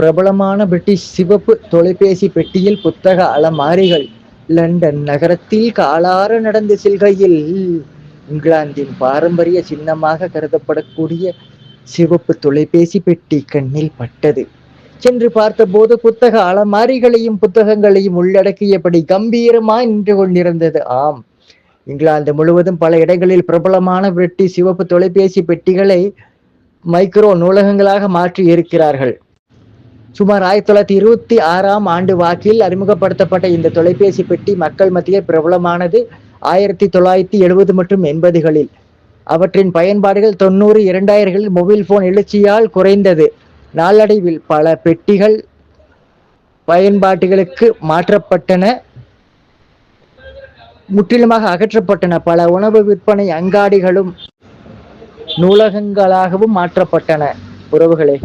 பிரபலமான பிரிட்டிஷ் சிவப்பு தொலைபேசி பெட்டியில் புத்தக அலமாரிகள். லண்டன் நகரத்தில் காலார நடந்து செல்கையில். இங்கிலாந்தின் பாரம்பரிய சின்னமாக கருதப்படக்கூடிய சிவப்பு தொலைபேசி பெட்டி கண்ணில் பட்டது. சென்று பார்த்தபோது புத்தக அலமாரிகளையும் புத்தகங்களையும் உள்ளடக்கியபடி கம்பீரமாய் நின்று கொண்டிருந்தது. ஆம் இங்கிலாந்து முழுவதும் பல இடங்களில் பிரபலமான பிரிட்டிஷ் சிவப்பு தொலைபேசி பெட்டிகளை மைக்ரோ நூலகங்களாக மாற்றி இருக்கிறார்கள் சுமார் ஆயிரத்தி தொள்ளாயிரத்தி இருபத்தி ஆறாம் ஆண்டு வாக்கில் அறிமுகப்படுத்தப்பட்ட இந்த தொலைபேசி பெட்டி மக்கள் மத்தியில் பிரபலமானது ஆயிரத்தி தொள்ளாயிரத்தி எழுபது மற்றும் எண்பதுகளில். அவற்றின் பயன்பாடுகள் தொண்ணூறு இரண்டாயிரங்களில் மொபைல் போன் எழுச்சியால் குறைந்தது. நாளடைவில் பல பெட்டிகள் பயன்பாட்டுகளுக்கு மாற்றப்பட்டன. முற்றிலுமாக அகற்றப்பட்டன. பல உணவு விற்பனை அங்காடிகளும் நூலகங்களாகவும் மாற்றப்பட்டன. உறவுகளே